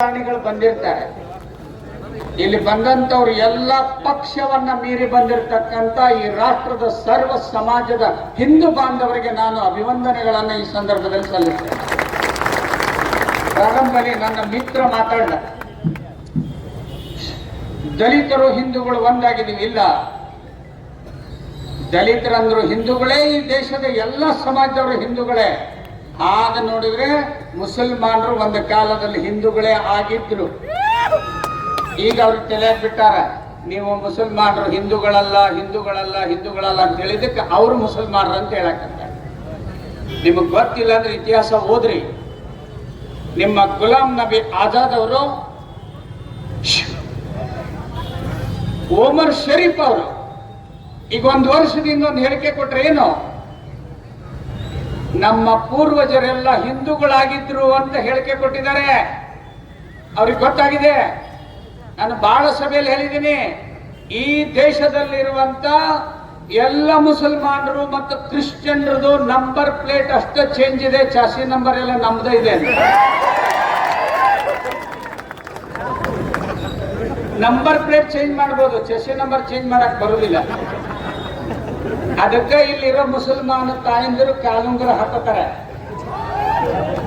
ರಾಜಕಾರಣಿಗಳು ಬಂದಿರ್ತಾರೆ. ಇಲ್ಲಿ ಬಂದಂತವ್ರು ಎಲ್ಲ ಪಕ್ಷವನ್ನ ಮೀರಿ ಬಂದಿರತಕ್ಕಂತ ಈ ರಾಷ್ಟ್ರದ ಸರ್ವ ಸಮಾಜದ ಹಿಂದೂ ಬಾಂಧವರಿಗೆ ನಾನು ಅಭಿವಂದನೆಗಳನ್ನ ಈ ಸಂದರ್ಭದಲ್ಲಿ ಸಲ್ಲಿಸ್ತೇನೆ. ಪ್ರಾರಂಭದಲ್ಲಿ ನನ್ನ ಮಿತ್ರ ಮಾತಾಡ್ದ. ದಲಿತರು ಹಿಂದೂಗಳು ಒಂದಾಗಿದ್ದೀವಿ. ಇಲ್ಲ. ದಲಿತರಂದ್ರು ಹಿಂದೂಗಳೇ ಈ ದೇಶದ ಎಲ್ಲ ಸಮಾಜದವರು ಹಿಂದೂಗಳೇ. ಆಗ ನೋಡಿದ್ರೆ ಮುಸಲ್ಮಾನರು ಒಂದು ಕಾಲದಲ್ಲಿ ಹಿಂದೂಗಳೇ ಆಗಿದ್ರು. ಈಗ ಅವ್ರು ತಲೆ ಬಿಟ್ಟಾರ. ನೀವು ಮುಸಲ್ಮಾನರು ಹಿಂದೂಗಳಲ್ಲ ಹಿಂದೂಗಳಲ್ಲ ಹಿಂದೂಗಳಲ್ಲ ಅಂತ ಹೇಳಿದಕ್ಕೆ ಅವರು ಮುಸಲ್ಮಾನರು ಅಂತ ಹೇಳಕತ್ತಾರೆ. ನಿಮಗೆ ಗೊತ್ತಿಲ್ಲ ಅಂದ್ರೆ ಇತಿಹಾಸ ಓದ್ರಿ. ನಿಮ್ಮ ಗುಲಾಂ ನಬಿ ಆಜಾದ್ ಅವರು ಓಮರ್ ಶರೀಫ್ ಅವರು. ಈಗ ಒಂದು ವರ್ಷದಿಂದ ಒಂದು ಹೇಳಿಕೆ ಕೊಟ್ರೆ ಏನು? ನಮ್ಮ ಪೂರ್ವಜರೆಲ್ಲ ಹಿಂದೂಗಳಾಗಿದ್ರು ಅಂತ ಹೇಳಿಕೆ ಕೊಟ್ಟಿದ್ದಾರೆ. ಅವ್ರಿಗೆ ಗೊತ್ತಾಗಿದೆ. ನಾನು ಬಹಳ ಸಭೆಯಲ್ಲಿ ಹೇಳಿದ್ದೀನಿ. ಈ ದೇಶದಲ್ಲಿರುವಂತ ಎಲ್ಲ ಮುಸಲ್ಮಾನರು ಮತ್ತು ಕ್ರಿಶ್ಚಿಯನ್ರದು ನಂಬರ್ ಪ್ಲೇಟ್ ಅಷ್ಟೇ ಚೇಂಜ್ ಇದೆ. ಚಾಸಿ ನಂಬರ್ ಎಲ್ಲ ನಮ್ದೇ ಇದೆ. ನಂಬರ್ ಪ್ಲೇಟ್ ಚೇಂಜ್ ಮಾಡ್ಬೋದು. ಚಸಿ ನಂಬರ್ ಚೇಂಜ್ ಮಾಡಕ್ ಬರುದಿಲ್ಲ. ಅದಕ್ಕೆ ಇಲ್ಲಿರೋ ಮುಸಲ್ಮಾನ ತಾಯಂದಿರು ಕಾಲುಂಗುರ ಹಾಕೋತಾರೆ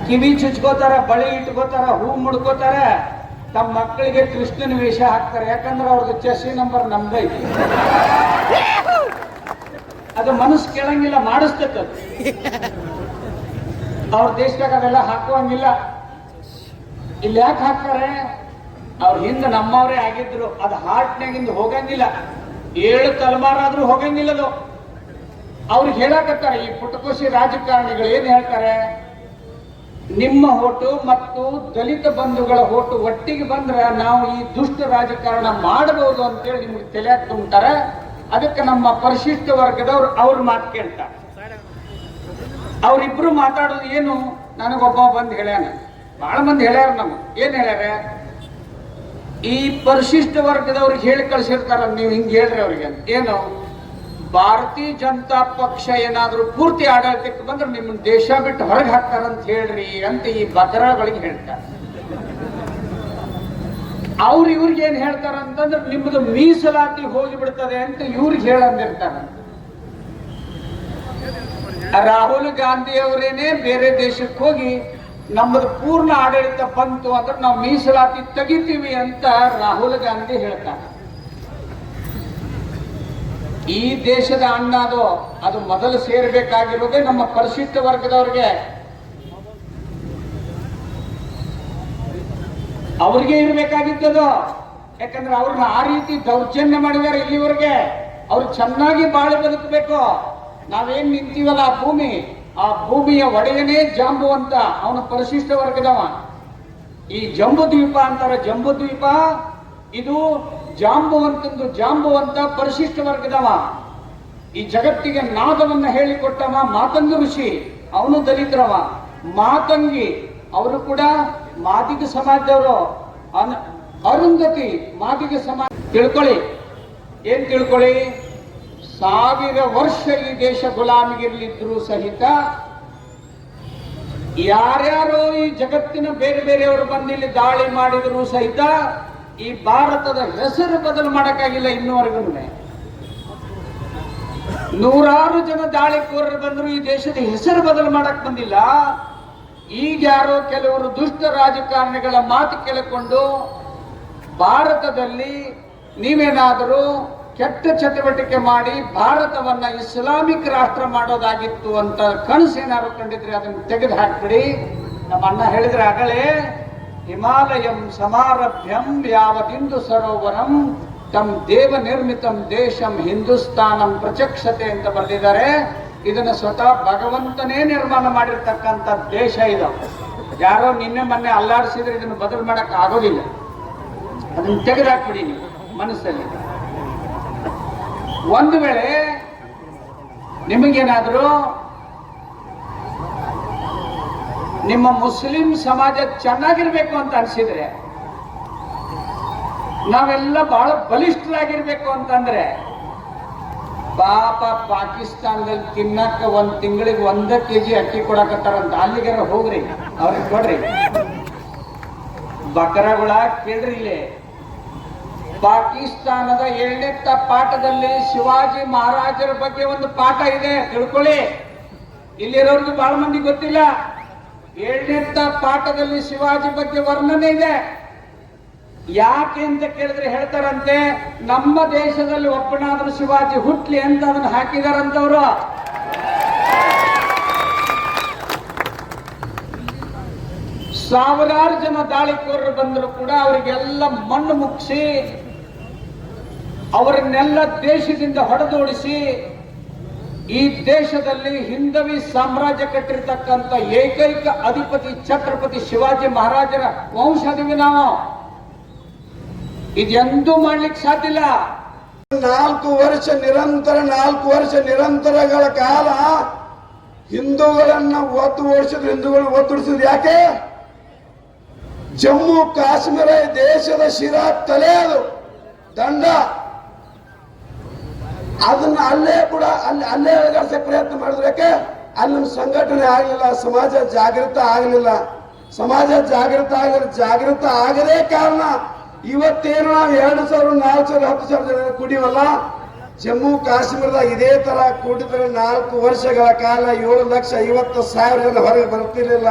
ಕಿವಿ ಚುಚ್ಕೋತಾರ, ಬಳಿ ಇಟ್ಕೋತಾರ, ಹೂ ಮುಡ್ಕೋತಾರ. ತಮ್ಮ ಮಕ್ಕಳಿಗೆ ಕೃಷ್ಣನ ವೇಷ ಹಾಕ್ತಾರೆ. ಯಾಕಂದ್ರೆ ಅವ್ರದ್ದು ಚೆಸ್ಸಿ ನಂಬರ್ ನಮ್ದೈತಿ ಅದು ಮನಸ್ಸು ಕೇಳಂಗಿಲ್ಲ, ಮಾಡಿಸ್ತೈತೆ ಅದು. ಅವ್ರ ದೇಶದಾಗ ಅವೆಲ್ಲ ಹಾಕುವಂಗಿಲ್ಲ. ಇಲ್ಲಿ ಯಾಕೆ ಹಾಕ್ತಾರೆ? ಅವ್ರ ಹಿಂದೆ ನಮ್ಮವರೇ ಆಗಿದ್ರು. ಅದು ಹಾರ್ಟ್ನಾಗಿಂದ ಹೋಗಂಗಿಲ್ಲ. ಏಳು ತಲೆಮಾರಾದ್ರೂ ಹೋಗಂಗಿಲ್ಲ ಅದು. ಅವ್ರಿಗೆ ಹೇಳಕತ್ತಾರೆ, ಈ ಪುಟಕೋಶಿ ರಾಜಕಾರಣಿಗಳು ಏನ್ ಹೇಳ್ತಾರೆ? ನಿಮ್ಮ ಹೋಟು ಮತ್ತು ದಲಿತ ಬಂಧುಗಳ ಹೋಟು ಒಟ್ಟಿಗೆ ಬಂದ್ರೆ ನಾವು ಈ ದುಷ್ಟ ರಾಜಕಾರಣ ಮಾಡಬಹುದು ಅಂತೇಳಿ ನಿಮ್ಗೆ ತಲೆ ತುಂಬ್ತಾರೆ. ಅದಕ್ಕೆ ನಮ್ಮ ಪರಿಶಿಷ್ಟ ವರ್ಗದವ್ರು ಅವ್ರ ಮಾತು ಕೇಳ್ತಾರೆ. ಅವ್ರಿಬ್ರು ಮಾತಾಡೋದು ಏನು? ನನಗೊಬ್ಬ ಬಂದು ಹೇಳ್ಯಾನ. ಬಹಳ ಮಂದಿ ಹೇಳ್ಯಾರ ನಮ್ಗೆ. ಏನ್ ಹೇಳ್ಯಾರ? ಈ ಪರಿಶಿಷ್ಟ ವರ್ಗದವ್ರಿಗೆ ಹೇಳಿ ಕಳ್ಸಿರ್ತಾರ, ನೀವು ಹಿಂಗೆ ಹೇಳ್ರಿ ಅವ್ರಿಗೆ. ಏನು? ಭಾರತೀಯ ಜನತಾ ಪಕ್ಷ ಏನಾದರೂ ಪೂರ್ತಿ ಆಡಳಿತಕ್ಕೆ ಬಂದ್ರೆ ನಿಮ್ಮ ದೇಶ ಬಿಟ್ಟು ಹೊರಗೆ ಹಾಕ್ತಾರಂತ ಹೇಳ್ರಿ ಅಂತ ಈ ಬಕರಗಳಿಗೆ ಹೇಳ್ತಾರೆ. ಅವ್ರು ಇವ್ರಿಗೆ ಏನ್ ಹೇಳ್ತಾರ ಅಂತಂದ್ರೆ ನಿಮ್ಮದು ಮೀಸಲಾತಿ ಹೋಗಿ ಬಿಡ್ತದೆ ಅಂತ ಇವ್ರಿಗೆ ಹೇಳಂದಿರ್ತಾರ. ರಾಹುಲ್ ಗಾಂಧಿ ಅವರೇನೆ ಬೇರೆ ದೇಶಕ್ಕೆ ಹೋಗಿ ನಮ್ಮದು ಪೂರ್ಣ ಆಡಳಿತ ಬಂತು ಅಂದ್ರೆ ನಾವು ಮೀಸಲಾತಿ ತೆಗಿತೀವಿ ಅಂತ ರಾಹುಲ್ ಗಾಂಧಿ ಹೇಳ್ತಾರೆ. ಈ ದೇಶದ ಅಣ್ಣ ಅದು ಅದು ಮೊದಲು ಸೇರ್ಬೇಕಾಗಿರೋದೇ ನಮ್ಮ ಪರಿಶಿಷ್ಟ ವರ್ಗದವ್ರಿಗೆ. ಅವ್ರಿಗೆ ಇರಬೇಕಾಗಿದ್ದದು. ಯಾಕಂದ್ರೆ ಅವ್ರನ್ನ ಆ ರೀತಿ ದೌರ್ಜನ್ಯ ಮಾಡಿದಾರೆ ಇಲ್ಲಿವರೆಗೆ. ಅವ್ರು ಚೆನ್ನಾಗಿ ಬಾಳಿ ಬದುಕಬೇಕು. ನಾವೇನ್ ನಿಂತೀವಲ್ಲ ಆ ಭೂಮಿ? ಆ ಭೂಮಿಯ ಒಡೆಯನೇ ಜಾಂಬು ಅಂತ ಅವನ ಪರಿಶಿಷ್ಟ ವರ್ಗದವ. ಈ ಜಂಬು ದ್ವೀಪ ಅಂತಾರೆ ಜಂಬು ದ್ವೀಪ. ಇದು ಜಾಂಬುವಂತಂದು ಜಾಂಬುವಂತ ಪರಿಶಿಷ್ಟ ವರ್ಗದವ. ಈ ಜಗತ್ತಿಗೆ ನಾದವನ್ನ ಹೇಳಿಕೊಟ್ಟವ ಮಾತಂಗ ಋಷಿ, ಅವನು ದಲಿತರವ. ಮಾತಂಗಿ, ಅವರು ಕೂಡ ಮಾದಿಗ ಸಮಾಜದವರು. ಅರುಂಧತಿ ಮಾದಿಗ ಸಮಾಜ, ತಿಳ್ಕೊಳ್ಳಿ. ಏನ್ ತಿಳ್ಕೊಳ್ಳಿ? ಸಾವಿರ ವರ್ಷ ಈ ದೇಶ ಗುಲಾಮಿಗಿರ್ಲಿದ್ರು ಸಹಿತ ಯಾರ್ಯಾರೋ ಈ ಜಗತ್ತಿನ ಬೇರೆ ಬೇರೆಯವರು ಬಂದಿಲ್ಲಿ ದಾಳಿ ಮಾಡಿದ್ರು ಸಹಿತ ಈ ಭಾರತದ ಹೆಸರು ಬದಲು ಮಾಡಕ್ಕಾಗಿಲ್ಲ ಇನ್ನೂವರೆಗೂ ನೂರಾರು ಜನ ದಾಳಿಕೋರರು ಬಂದ್ರು, ಈ ದೇಶದ ಹೆಸರು ಬದಲು ಮಾಡಕ್ ಬಂದಿಲ್ಲ. ಈಗ ಯಾರೋ ಕೆಲವರು ದುಷ್ಟ ರಾಜಕಾರಣಿಗಳ ಮಾತು ಕೇಳಿಕೊಂಡು, ಭಾರತದಲ್ಲಿ ನೀವೇನಾದರೂ ಕೆಟ್ಟ ಚಟುವಟಿಕೆ ಮಾಡಿ ಭಾರತವನ್ನ ಇಸ್ಲಾಮಿಕ್ ರಾಷ್ಟ್ರ ಮಾಡೋದಾಗಿತ್ತು ಅಂತ ಕನಸು ಏನಾದ್ರು ಕಂಡಿದ್ರೆ ಅದನ್ನು ತೆಗೆದು ಹಾಕ್ಬಿಡಿ. ನಮ್ಮ ಅಣ್ಣ ಹೇಳಿದ್ರೆ ಆಗಲೇ ಹಿಮಾಲಯಂ ಸಮಾರಭ್ಯಂ ಯಾವದಿಂದು ಸರೋವರಂ ತಮ್ ದೇವ ನಿರ್ಮಿತಂ ದೇಶಂ ಹಿಂದೂಸ್ತಾನಂ ಪ್ರಚಕ್ಷತೆ ಅಂತ ಬರೆದಿದ್ದಾರೆ. ಇದನ್ನ ಸ್ವತಃ ಭಗವಂತನೇ ನಿರ್ಮಾಣ ಮಾಡಿರ್ತಕ್ಕಂಥ ದೇಶ ಇದು. ಯಾರೋ ನಿನ್ನೆ ಮೊನ್ನೆ ಅಲ್ಲಾಡಿಸಿದ್ರೆ ಇದನ್ನು ಬದಲು ಮಾಡಕ್ ಆಗೋದಿಲ್ಲ. ಅದನ್ನು ತೆಗೆದಾಕ್ಬಿಡಿ ನೀವು ಮನಸ್ಸಲ್ಲಿ. ಒಂದು ವೇಳೆ ನಿಮಗೇನಾದರೂ ನಿಮ್ಮ ಮುಸ್ಲಿಂ ಸಮಾಜ ಚೆನ್ನಾಗಿರ್ಬೇಕು ಅಂತ ಅನ್ಸಿದ್ರೆ, ನಾವೆಲ್ಲ ಬಹಳ ಬಲಿಷ್ಠರಾಗಿರ್ಬೇಕು ಅಂತಂದ್ರೆ ಪಾಪ ಪಾಕಿಸ್ತಾನದಲ್ಲಿ ತಿನ್ನಕ್ಕ ಒಂದ್ ತಿಂಗಳಿಗೆ ಒಂದ ಕೆಜಿ ಅಕ್ಕಿ ಕೊಡಕತ್ತಾರಂತ ಅಲ್ಲಿಗಾರ ಹೋಗ್ರಿ, ಅವ್ರಿಗೆ ಕೊಡ್ರಿ. ಬಕರಗಳ ಕೇಳ್ರಿ ಇಲ್ಲಿ. ಪಾಕಿಸ್ತಾನದ ಏಳನೆತ್ತ ಪಾಠದಲ್ಲಿ ಶಿವಾಜಿ ಮಹಾರಾಜರ ಬಗ್ಗೆ ಒಂದು ಪಾಠ ಇದೆ, ತಿಳ್ಕೊಳ್ಳಿ. ಇಲ್ಲಿರೋರ್ಗು ಬಹಳ ಮಂದಿ ಗೊತ್ತಿಲ್ಲ. ಏಳನೆತ್ತ ಪಾಠದಲ್ಲಿ ಶಿವಾಜಿ ಬಗ್ಗೆ ವರ್ಣನೆ ಇದೆ. ಯಾಕೆ ಅಂತ ಕೇಳಿದ್ರೆ ಹೇಳ್ತಾರಂತೆ, ನಮ್ಮ ದೇಶದಲ್ಲಿ ಒಬ್ಬನಾದ್ರೂ ಶಿವಾಜಿ ಹುಟ್ಲಿ ಅಂತ ಅದನ್ನ ಹಾಕಿದಾರಂತವ್ರು. ಸಾವಿರಾರು ಜನ ದಾಳಿಕೋರರು ಬಂದರು ಕೂಡ ಅವರಿಗೆಲ್ಲ ಮಣ್ಣು ಮುಗಿಸಿ, ಅವರನ್ನೆಲ್ಲ ದೇಶದಿಂದ ಹೊಡೆದೋಡಿಸಿ ಈ ದೇಶದಲ್ಲಿ ಹಿಂದವಿ ಸಾಮ್ರಾಜ್ಯ ಕಟ್ಟಿರ್ತಕ್ಕಂಥ ಏಕೈಕ ಅಧಿಪತಿ ಛತ್ರಪತಿ ಶಿವಾಜಿ ಮಹಾರಾಜರ ವಂಶದಿವಿ ನಾವು. ಇದೆಂದೂ ಮಾಡ್ಲಿಕ್ಕೆ ಸಾಧ್ಯ ಇಲ್ಲ. ನಾಲ್ಕು ವರ್ಷ ನಿರಂತರ, ನಾಲ್ಕು ವರ್ಷ ನಿರಂತರಗಳ ಕಾಲ ಹಿಂದೂಗಳನ್ನ ಒತ್ತು ಓಡಿಸಿದ್ರು, ಹಿಂದೂಗಳನ್ನ ಒತ್ತುಡಿಸಿದ್ರು ಯಾಕೆ? ಜಮ್ಮು ಕಾಶ್ಮೀರ ದೇಶದ ಶಿರಾ ತಲೆ ಅದು, ದಂಡ. ಅದನ್ನ ಅಲ್ಲೇ ಕೂಡ ಅಲ್ಲಿ ಅಲ್ಲೇ ಅಲಗಡಿಸೋ ಪ್ರಯತ್ನ ಮಾಡಿದ್ರಕ್ಕೆ ಅಲ್ಲಿ ನಮ್ಮ ಸಂಘಟನೆ ಆಗಲಿಲ್ಲ, ಸಮಾಜ ಜಾಗೃತ ಆಗಲಿಲ್ಲ. ಸಮಾಜ ಜಾಗೃತ ಆಗಲಿ ಜಾಗೃತ ಆಗದೇ ಕಾರಣ ಇವತ್ತೇನು ನಾವು ಎರಡು ಸಾವಿರ, ನಾಲ್ಕು ಸಾವಿರ, ಹತ್ತು ಸಾವಿರ ಜನ ಕುಡಿಯುವಲ್ಲ ಜಮ್ಮು ಕಾಶ್ಮೀರದಾಗ ಇದೇ ತರ ಕುಡಿದ್ರೆ ನಾಲ್ಕು ವರ್ಷಗಳ ಕಾಲ ಏಳು ಲಕ್ಷ ಐವತ್ತು ಸಾವಿರ ಜನ ಹೊರಗೆ ಬರ್ತಿರ್ಲಿಲ್ಲ.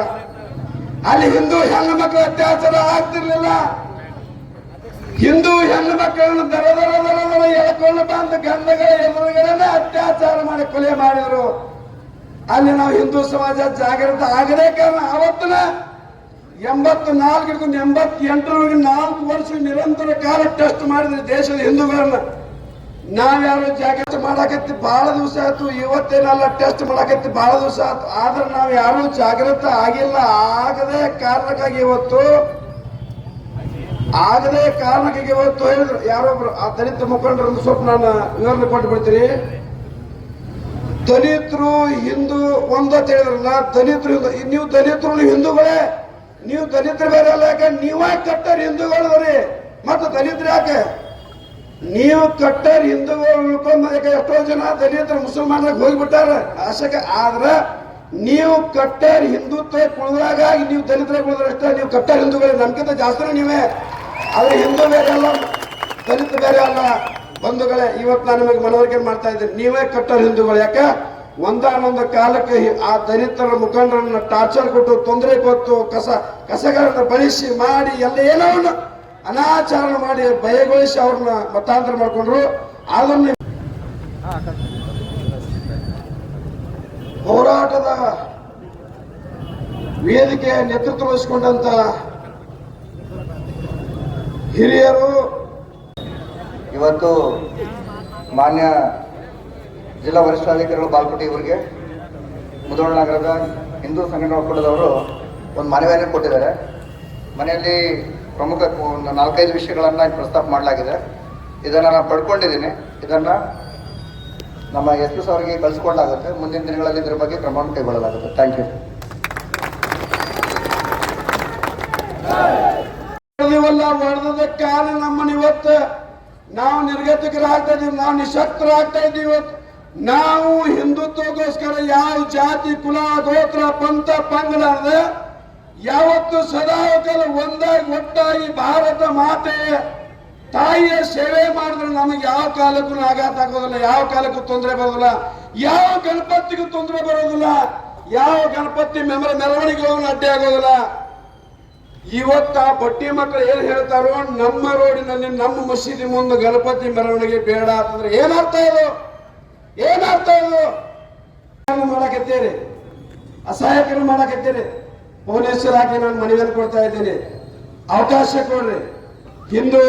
ಅಲ್ಲಿ ಹಿಂದೂ ಹೆಣ್ಣು ಮಕ್ಕಳು ಅತ್ಯಾಚಾರ ಆಗ್ತಿರ್ಲಿಲ್ಲ. ಹಿಂದೂ ಹೆಣ್ಣು ಮಕ್ಕಳನ್ನು ದರ ದರ ದರ ದರ ಎಳ್ಕೊಂಡು ಬಂದು ಗಂಧಗಳ ಅತ್ಯಾಚಾರ ಮಾಡಿ ಕೊಲೆ ಮಾಡಿದ್ರು ಅಲ್ಲಿ ನಾವು ಹಿಂದೂ ಸಮಾಜ ಜಾಗೃತ ಆಗದೇ ಕಾರಣ ಅವತ್ತಿನ ಎಂಬತ್ತು ನಾಲ್ಕು ಹಿಡ್ಕೊಂಡು ಎಂಬತ್ತೆಂಟರವರೆಗೆ ನಾಲ್ಕು ವರ್ಷ ನಿರಂತರ ಕಾಲ ಟೆಸ್ಟ್ ಮಾಡಿದ್ರು ದೇಶದ ಹಿಂದೂಗಳನ್ನ. ನಾವ್ಯಾರು ಜಾಗೃತ ಮಾಡಾಕತ್ತಿ ಬಹಳ ದಿವಸ ಆಯ್ತು, ಇವತ್ತೇನಲ್ಲ ಟೆಸ್ಟ್ ಮಾಡಾಕತ್ತಿ ಬಹಳ ದಿವಸ ಆಯ್ತು. ಆದ್ರೆ ನಾವು ಯಾರು ಜಾಗೃತ ಆಗಿಲ್ಲ, ಆಗದೇ ಕಾರಣಕ್ಕಾಗಿ ಇವತ್ತು ಆಗದೇ ಕಾರಣಕ್ಕೆ ಇವತ್ತು ಹೇಳಿದ್ರು, ಯಾರೊಬ್ರು, ಆ ದಲಿತ ಮುಖಂಡರು ಸ್ವಲ್ಪ ನಾನು ವಿವರಣೆ ಕೊಟ್ಟು ಬಿಡ್ತೀನಿ ದಲಿತರು ಹಿಂದೂ ಒಂದು ಅಂತ ಹೇಳಿದ್ರಲ್ಲ, ದಲಿತರು ನೀವು ದಲಿತರು, ನೀವು ಹಿಂದೂಗಳೇ, ನೀವು ದಲಿತರು ಬೇರೆ ಅಲ್ಲ, ಯಾಕೆ ನೀವೇ ಕಟ್ಟರ್ ಹಿಂದೂಗಳದ್ರಿ ಮತ್ತೆ ದಲಿತರು ಯಾಕೆ? ನೀವು ಕಟ್ಟರ್ ಹಿಂದೂಗಳು ಉಳ್ಕೊಂಡು ಯಾಕೆ ಎಷ್ಟೋ ಜನ ದಲಿತರು ಮುಸಲ್ಮಾನಾಗ ಹೋಗ್ಬಿಟ್ಟಾರ? ಆಶಕ ಆದ್ರೆ ನೀವು ಕಟ್ಟರ್ ಹಿಂದುತ್ವ ಕುಳಿದಾಗ ನೀವು ದಲಿತರ ಕುಳಿದ್ರೆ ಅಷ್ಟೇ, ನೀವು ಕಟ್ಟರ್ ಹಿಂದೂಗಳು ನಮ್ಗಿಂತ ಜಾಸ್ತಿ ನೀವೇ. ಆದ್ರೆ ಹಿಂದೂ ಬೇರೆ ಅಲ್ಲ ದಲಿತ ಬೇರೆ ಅಲ್ಲ ಬಂಧುಗಳೇ, ಇವತ್ತು ನಾನು ನಿಮಗೆ ಮನವರಿಕೆ ಮಾಡ್ತಾ ಇದ್ದೀನಿ. ನೀವೇ ಕಟ್ಟರ್ ಹಿಂದೂಗಳು. ಯಾಕೆ? ಒಂದಾನೊಂದು ಕಾಲಕ್ಕೆ ಆ ದಲಿತರ ಮುಖಂಡರನ್ನ ಟಾರ್ಚರ್ ಕೊಟ್ಟು, ತೊಂದರೆ ಕೊಟ್ಟು, ಕಸ, ಕಸಗಳನ್ನು ಬಳಸಿ ಮಾಡಿ, ಎಲ್ಲ ಏನೋ ಅನಾಚಾರ ಮಾಡಿ, ಭಯಗೊಳಿಸಿ ಅವ್ರನ್ನ ಮತಾಂತರ ಮಾಡ್ಕೊಂಡ್ರು. ಅದನ್ನ ಹೋರಾಟದ ವೇದಿಕೆ ನೇತೃತ್ವ ವಹಿಸಿಕೊಂಡಂತ ಹಿರಿಯರು. ಇವತ್ತು ಮಾನ್ಯ ಜಿಲ್ಲಾ ವರಿಷ್ಠಾಧಿಕಾರಿಗಳು ಬಾಲ್ಕೋಟಿ ಇವರಿಗೆ, ಮುದೋಳ ನಗರದ ಹಿಂದೂ ಸಂಘಟನೆ ಒಕ್ಕೂಟದವರು ಒಂದು ಮನವಿಯನ್ನು ಕೊಟ್ಟಿದ್ದಾರೆ. ಮನೆಯಲ್ಲಿ ಪ್ರಮುಖ ಒಂದು ನಾಲ್ಕೈದು ವಿಷಯಗಳನ್ನು ಪ್ರಸ್ತಾಪ ಮಾಡಲಾಗಿದೆ. ಇದನ್ನು ನಾನು ಪಡ್ಕೊಂಡಿದ್ದೀನಿ. ಇದನ್ನು ನಮ್ಮ ಎಸ್ ಪಿ ಅವರಿಗೆ ಕಳಿಸ್ಕೊಂಡಾಗುತ್ತೆ. ಮುಂದಿನ ದಿನಗಳಲ್ಲಿ ಇದರ ಬಗ್ಗೆ ಕ್ರಮವನ್ನು ಕೈಗೊಳ್ಳಲಾಗುತ್ತೆ. Thank you. ಹೊಡೆದಿವಲ್ಲ ಹೊಡೆದ ಕಾಲ ನಮ್ಮನ್ನ ಇವತ್ತು ನಾವು ನಿರ್ಗತಿಕರಾಗ್ತಾ ಇದೀವಿ ನಾವು ನಿಶಕ್ತರಾಗ್ತಾ ಇವತ್ತು. ನಾವು ಹಿಂದುತ್ವಗೋಸ್ಕರ ಯಾವ ಜಾತಿ, ಕುಲ, ಗೋತ್ರ, ಪಂಥ, ಪಂಗಡ ಯಾವತ್ತು ಸದಾಕಾಲ ಒಂದಾಗಿ ಒಟ್ಟಾಗಿ ಭಾರತ ಮಾತೆ ತಾಯಿಯ ಸೇವೆ ಮಾಡಿದ್ರೆ ನಮಗೆ ಯಾವ ಕಾಲಕ್ಕೂ ಆಘಾತ ಆಗೋದಿಲ್ಲ, ಯಾವ ಕಾಲಕ್ಕೂ ತೊಂದರೆ ಬರೋದಿಲ್ಲ ಯಾವ ಗಣಪತಿಗೂ ತೊಂದರೆ ಬರೋದಿಲ್ಲ, ಯಾವ ಗಣಪತಿ ಮೆಮರ ಮೆರವಣಿಗೆ ಅಡ್ಡಿ ಆಗೋದಿಲ್ಲ. ಇವತ್ತ ಬಟ್ಟಿ ಮಕ್ಕಳು ಏನ್ ಹೇಳ್ತಾರೋ ನಮ್ಮ ರೋಡಿನಲ್ಲಿ ನಮ್ಮ ಮಸೀದಿ ಮುಂದೆ ಗಣಪತಿ ಮೆರವಣಿಗೆ ಬೇಡ ಅಂತಂದ್ರೆ ಏನರ್ಥ ಇದು? ಏನರ್ಥ ಇದು? ಮಾಡಕತ್ತೀರಿ. ಅಸಹಾಯಕರು ಮಾಡಕತ್ತೀರಿ. ಪೊಲೀಸರು ಹಾಕಿ ನಾನು ಮನವಿಯನ್ನು ಕೊಡ್ತಾ ಇದ್ದೀನಿ. ಅವಕಾಶ ಕೊಡ್ರಿ. ಹಿಂದೂ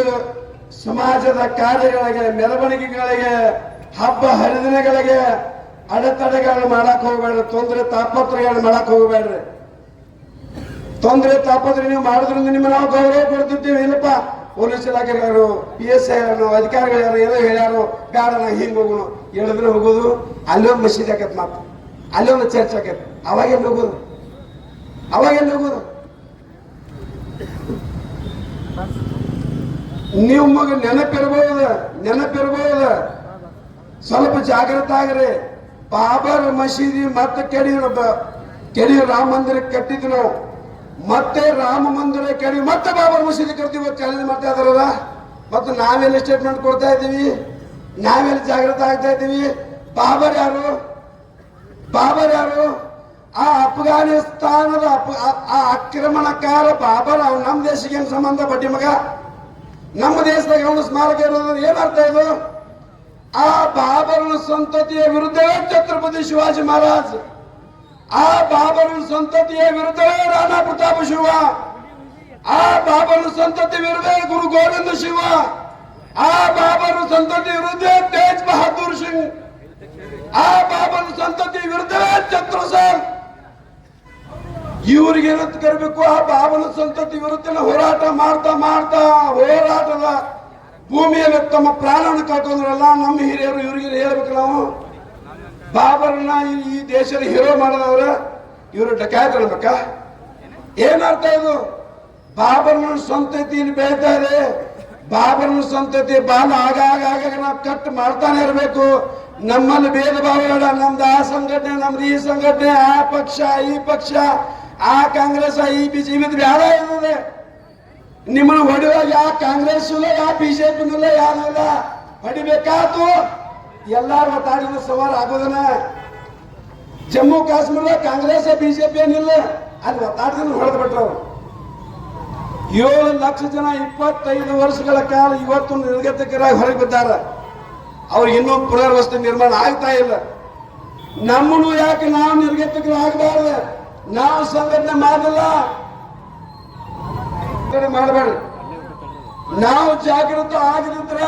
ಸಮಾಜದ ಕಾರ್ಯಗಳಿಗೆ, ಮೆರವಣಿಗೆಗಳಿಗೆ, ಹಬ್ಬ ಹರಿದಿನಗಳಿಗೆ ಅಡೆತಡೆಗಳನ್ನು ಮಾಡಕ್ ಹೋಗ್ಬೇಡ್ರಿ, ತೊಂದರೆ ತಾಪತ್ರಗಳನ್ನು ಮಾಡಕ್ ಹೋಗ್ಬೇಡ್ರಿ. ತೊಂದರೆ ತಾಪತ್ರೆ ನೀವು ಮಾಡೋದ್ರಿಂದ ನಿಮ್ಮ ನಾವು ಗೌರವ ಕೊಡ್ತಿರ್ತೀವಿ ಇಲ್ಲಪ್ಪ ಪೊಲೀಸ್ ಇಲಾಖೆಯವರು ಪಿ ಎಸ್ ಐ ಅಧಿಕಾರಿಗಳು ಯಾರು, ಏನೋ ಹೇಳ್ಯಾರು, ಬೇಡ ನಾವು ಹಿಂಗೆ ಹೋಗೋಣ ಹೇಳಿದ್ರೆ ಹೋಗೋದು ಅಲ್ಲೊಂದು ಮಸೀದಿ ಆಕೈತೆ ಮಾತು ಅಲ್ಲೊಂದು ಚರ್ಚ್ ಆಕೈತೆ ಅವಾಗೆಲ್ಲ ಹೋಗೋದು? ಅವಾಗೆಲ್ಲ ಹೋಗೋದು? ನೀವು ಮಗ ನೆನಪಿರ್ಬೋದು ನೆನಪಿರ್ಬೋದು. ಸ್ವಲ್ಪ ಜಾಗೃತ ಆಗ್ರಿ. ಬಾಬರ್ ಮಸೀದಿ ಮತ್ತೆ ಕೆಡಿ ಕೆಡಿ ರಾಮ ಮಂದಿರ ಕಟ್ಟಿದ್ರು ಮತ್ತೆ ರಾಮ ಮಂದಿರ ಕೇಳಿ ಮತ್ತೆ ಬಾಬರ್ ಮಸೀದಿ ಕರ್ತೀವಿ ಚಾಲೆಂಜ್ ಮಾಡ್ತಾ ಇದಾರಲ್ಲ ಮತ್ತು ನಾವೆಲ್ಲ ಸ್ಟೇಟ್ಮೆಂಟ್ ಕೊಡ್ತಾ ಇದ್ದೀವಿ? ನಾವೆಲ್ಲ ಜಾಗೃತ ಆಗ್ತಾ ಇದ್ದೀವಿ? ಬಾಬರ್ ಯಾರು? ಬಾಬರ್ ಯಾರು? ಆ ಅಫ್ಘಾನಿಸ್ತಾನದ ಆ- ಆಕ್ರಮಣಕಾರ ಬಾಬರ್ ಅವ್ನು ನಮ್ಮ ದೇಶಕ್ಕೆ ಏನು ಸಂಬಂಧ ಬಡ್ಡಿ ಮಗ? ನಮ್ಮ ದೇಶದಾಗ ಅವನು ಸ್ಮಾರಕ ಇರೋದು ಏನರ್ಥ ಇದು? ಆ ಬಾಬರನ ಸಂತತಿಯ ವಿರುದ್ಧ ಛತ್ರಪತಿ ಶಿವಾಜಿ ಮಹಾರಾಜ್ ಆ ಬಾಬರು ಸಂತತಿಯ ವಿರುದ್ಧವೇ ರಾಣಾ ಪ್ರತಾಪ ಶಿವ. ಆ ಬಾಬರು ಸಂತತಿ ವಿರುದ್ಧ ಗುರು ಗೋವಿಂದ ಶಿವ. ಆ ಬಾಬರು ಸಂತತಿ ವಿರುದ್ಧ ತೇಜ್ ಬಹದ್ದೂರ್ ಸಿಂಗ್. ಆ ಬಾಬರು ಸಂತತಿ ವಿರುದ್ಧವೇ ಛತ್ರಸೇನ್ ಇವ್ರಿಗೆ ಏನಂತ ಕರಿಬೇಕು? ಆ ಬಾಬನ ಸಂತತಿ ವಿರುದ್ಧ ಹೋರಾಟ ಮಾಡ್ತಾ ಮಾಡ್ತಾ ಹೋರಾಟದ ಭೂಮಿಯಲ್ಲಿ ತಮ್ಮ ಪ್ರಾಣವನ್ನು ಕಳ್ಕೊಂಡ್ರಲ್ಲ, ನಮ್ಮ ಹಿರಿಯರು ಇವ್ರಿಗೆ ಹೇಳ್ಬೇಕು ನಾವು? ಬಾಬರ್ನ ಈ- ದೇಶದ ಹೀರೋ ಮಾಡಿದವ್ರ ಇವರು ಡಕಾಯತ್ ಹೇಳ್ಬೇಕ? ಏನರ್ಥ ಇದು? ಬಾಬರ್ನ ಸಂತತಿ ಬೆಳೀತಾ ಇದೆ. ಬಾಬರ್ನ ಸಂತತಿ ಬಾಲ ಆಗಾಗ ಆಗಾಗ ನಾವು ಕಟ್ ಮಾಡ್ತಾನೆ ಇರಬೇಕು. ನಮ್ಮಲ್ಲಿ ಭೇದ ಭಾವ ಬೇಡ. ನಮ್ದು ಆ ಸಂಘಟನೆ, ನಮ್ದು ಈ ಸಂಘಟನೆ, ಆ ಪಕ್ಷ, ಈ ಪಕ್ಷ, ಆ ಕಾಂಗ್ರೆಸ್, ಈ ಬಿಜೆಪಿ ಬೇಡ ಇರ್ತದೆ ನಿಮ್ಮನ್ನು ಹೊಡೆಯುವಾಗ ಯಾವ ಕಾಂಗ್ರೆಸ್ ಇಲ್ಲ ಯಾವ ಬಿಜೆಪಿ ಯಾರಲ್ಲ ಹೊಡಿಬೇಕಾತು. ಎಲ್ಲಾರು ಒತ್ತಾಡಿದ ಸವಾಲ್ ಆಗೋದನ ಜಮ್ಮು ಕಾಶ್ಮೀರ ಕಾಂಗ್ರೆಸ್ ಬಿಜೆಪಿ ಏನಿಲ್ಲ. ಅಲ್ಲಿ ಒತ್ತಾಡದಿಂದ ಹೊಡೆದು ಬಿಟ್ರು. ಏಳು ಲಕ್ಷ ಜನ ಇಪ್ಪತ್ತೈದು ವರ್ಷಗಳ ಕಾಲ ಇವತ್ತು ನಿರ್ಗತಿಕರಾಗಿ ಹೊರಗೆ ಬಿದ್ದಾರೆ ಅವ್ರಿಗೆ ಇನ್ನೂ ಪುನರ್ವಸತಿ ನಿರ್ಮಾಣ ಆಗ್ತಾ ಇಲ್ಲ. ನಮ್ಮನ್ನು ಯಾಕೆ ನಾವು ನಿರ್ಗತಿಕರಾಗಬಾರ್ದು? ನಾವು ಸಂಘಟನೆ ಮಾಡಲ್ಲ. ಮಾಡಬೇಡ ನಾವು ಜಾಗೃತ ಆಗದಿದ್ರ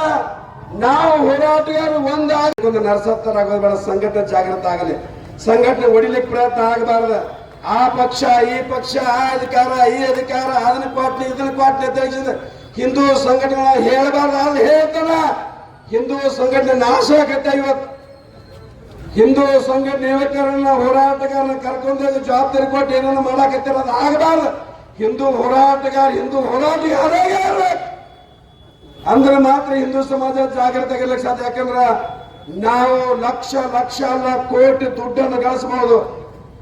ನಾವು ಹೋರಾಟಗಾರರು ಒಂದಾಗಿ ಒಂದು ನರಸತ್ತರಾಗೋದು ಬೇಡ ಸಂಘಟನೆ ಜಾಗೃತ ಆಗಲಿ. ಸಂಘಟನೆ ಹೊಡಿಲಿಕ್ಕೆ ಪ್ರಯತ್ನ ಆಗಬಾರ್ದು. ಆ ಪಕ್ಷ, ಈ ಪಕ್ಷ, ಆ ಅಧಿಕಾರ, ಈ ಅಧಿಕಾರ, ಅದನ್ನ ಕೊಟ್ಲಿ, ಇದನ್ನ ಕೊಟ್ಲಿ ಅಂತ ಹಿಂದೂ ಸಂಘಟನೆ ಹೇಳಬಾರ್ದು, ಅದು ಹೇಳ್ತಾನ ಹಿಂದೂ ಸಂಘಟನೆ ನಾಶ ಆಗತ್ತೆ ಇವತ್ತು. ಹಿಂದೂ ಸಂಘಟನೆ ಯುವಕರನ್ನ ಹೋರಾಟಗಾರನ ಕರ್ಕೊಂಡು ಜವಾಬ್ದಾರಿ ಕೊಟ್ಟು ಏನನ್ನ ಮಾಡಾಕತ್ತಿರ ಅದು ಆಗಬಾರ್ದು. ಹಿಂದೂ ಹೋರಾಟಗಾರ ಹಿಂದೂ ಹೋರಾಟಗಾರ ಅಂದ್ರೆ ಮಾತ್ರ ಹಿಂದೂ ಸಮಾಜ ಜಾಗೃತ ಆಗಿರ್ಲಿಕ್ಕೆ ಸಾಧ್ಯ. ಯಾಕಂದ್ರೆ ನಾವು ಲಕ್ಷ ಲಕ್ಷ ಅಲ್ಲ ಕೋಟಿ ದುಡ್ಡನ್ನು ಗಳಿಸಬಹುದು.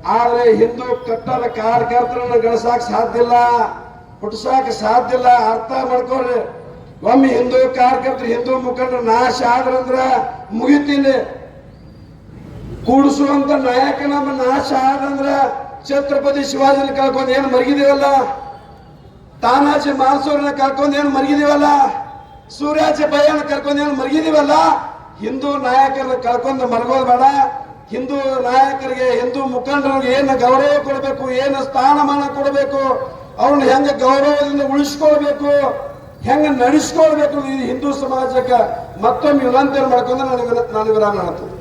ಆದ್ರೆ ಹಿಂದೂ ಕಟ್ಟಲ ಕಾರ್ಯಕರ್ತರನ್ನು ಗಳಿಸಾಕ ಸಾಧ್ಯ ಇಲ್ಲ. ಹುಟ್ಸಾಕ ಸಾಧ್ಯ ಇಲ್ಲ. ಅರ್ಥ ಮಾಡ್ಕೊಳ್ರಿ. ಒಮ್ಮೆ ಹಿಂದೂ ಕಾರ್ಯಕರ್ತರು, ಹಿಂದೂ ಮುಖಂಡರು ನಾಶ ಆದ್ರಂದ್ರ ಮುಗಿತೀನಿ. ಕೂಡಿಸುವಂತ ನಾಯಕ ನಮ್ಮ ನಾಶ ಆದಂದ್ರ ಛತ್ರಪತಿ ಶಿವಾಜಿನ ಕಳ್ಕೊಂಡು ಏನು ಮರಗಿದೀವಲ್ಲ? ತಾನಾಜಿ ಮಾನ್ಸೂರನ್ನ ಕಳ್ಕೊಂಡು ಏನು ಮರಗಿದೀವಲ್ಲ? ಸೂರ್ಯಾಜಿ ಬಯ್ಯನ ಕರ್ಕೊಂಡು ಏನು ಮರಗಿದೀವಲ್ಲ? ಹಿಂದೂ ನಾಯಕರನ್ನ ಕರ್ಕೊಂಡು ಮರಗೋದ್ ಬೇಡ ಹಿಂದೂ ನಾಯಕರಿಗೆ, ಹಿಂದೂ ಮುಖಂಡರಿಗೆ ಏನು ಗೌರವ ಕೊಡಬೇಕು, ಏನು ಸ್ಥಾನಮಾನ ಕೊಡಬೇಕು, ಅವ್ರನ್ನ ಹೆಂಗ ಗೌರವದಿಂದ ಉಳಿಸ್ಕೊಳ್ಬೇಕು, ಹೆಂಗ ನಡೆಸ್ಕೊಳ್ಬೇಕು ಈ ಹಿಂದೂ ಸಮಾಜಕ್ಕೆ ಮತ್ತೊಮ್ಮೆ ವಿನಂತಿಯನ್ನು ಮಾಡ್ಕೊಂಡು ನನಗೆ ನಾನು ವಿರಾಮ ಮಾಡ್ತೀನಿ